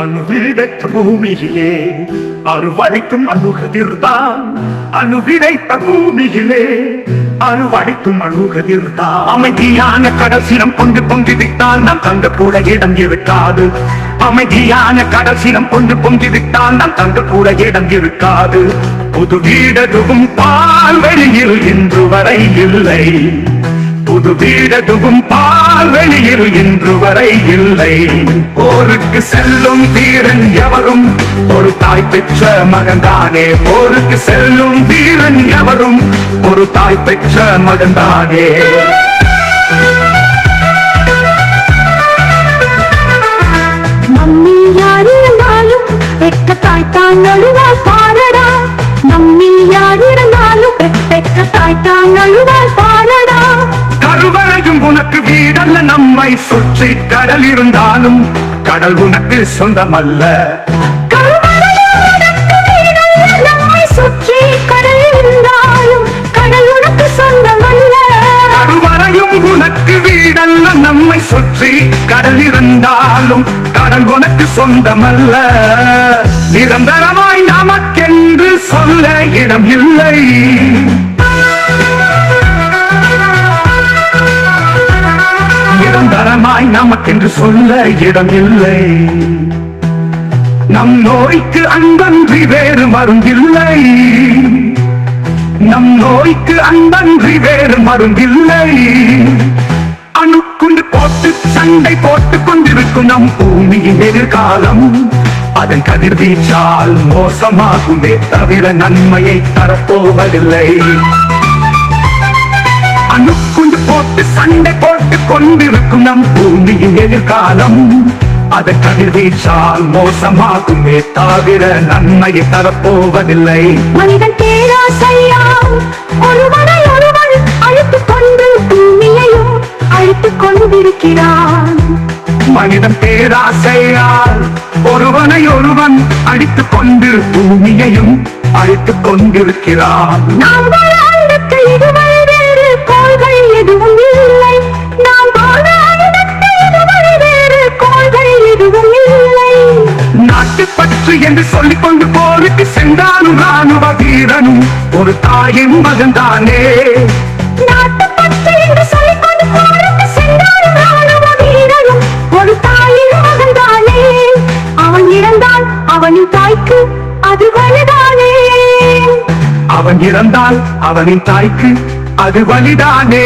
அணுவிடைத்த பூமியிலே அருவடைக்கும் அணுகதிர்தான். அணுவிடைத்த பூமியிலே அணுவடைக்கும் அணுகதிர்தான். அமைதியான கடசினம் கொண்டு பொங்கிவிட்டால் நாம் தங்க கூட இடம் இருக்காது அமைதியான கடசினம் கொண்டு பொங்கிவிட்டால் நாம் தங்க கூட இடம் இருக்காது புது வீடதுவும் பால் வெளியில் இன்று வரை இல்லை. புது வீடதுவும் பால்வெளியில் இன்று வரை இல்லை. போருக்கு செல்லும் வீரன் எவரும்? ஒரு தாய் பெற்ற மகன்தானே போருக்கு செல்லும் வீரன் எவரும்? ஒரு தாய் பெற்ற மகன்தானே மம்மி யார் இருந்தாலும் பெற்ற தாய்த்தான் அழுவாள் வீடல்ல நம்மை சுற்றி கடல் இருந்தாலும் கடல் உனக்கு சொந்தமல்ல. கருவறையில் உனக்கு வீடல்ல, நம்மை சுற்றி உனக்கு வீடல்ல நம்மை சுற்றி கடல் இருந்தாலும் கடல் உனக்கு சொந்தமல்ல. நிரந்தரமாய் நமக்கென்று சொல்ல இடம் இல்லை. நிரந்தரமாய் நமக்கென்று சொல்ல இடம் இல்லை. நம் நோய்க்கு அன்பன்றி வேறு மருந்தில்லை. நம் நோய்க்கு அன்பன்றி வேறு மருந்தில்லை. அணுக்குண்டு போட்டு சண்டை போட்டுக் கொண்டிருக்கும் நம் பூமியின் எதிர்காலம். அதன் கதிர்வீச்சால் மோசமாகுமே தவிர நன்மையை தரப்போவதில்லை. போட்டு சண்டை போட்டுக் கொண்டிருக்கும் நம் பூமியின் எதிர்காலம். அதன் கதிர்வீச்சால் மோசமாகுமே தவிர நன்மையை தரப்போவதில்லை. மனிதன் பேராசையால் ஒருவனை ஒருவன் அழைத்துக் கொண்டு பூமியையும் அழைத்துக் கொண்டிருக்கிறான். மனிதன் பேராசையால் ஒருவனை ஒருவன் அடித்துக் கொண்டு பூமியையும் அழித்துக் கொண்டிருக்கிறான். இதுவரை எதுவும் இல்லை. வேறு கோள்கள் இல்லை. என்று சொல்லிக் கொண்டு போருக்கு சென்றாலும் ராணுவ வீரனும் ஒரு தாயின் மகன்தானே. நாட்டுப்பற்று என்று சொல்லிக் கொண்டு போருக்கு சென்றாலும் ராணுவ வீரனும் ஒரு தாயின் மகன்தானே. அவன் இறந்தால் அவனின் தாய்க்கு அது வலுதானே அவன் இறந்தால் அவனின் தாய்க்கு அது வழிதானே?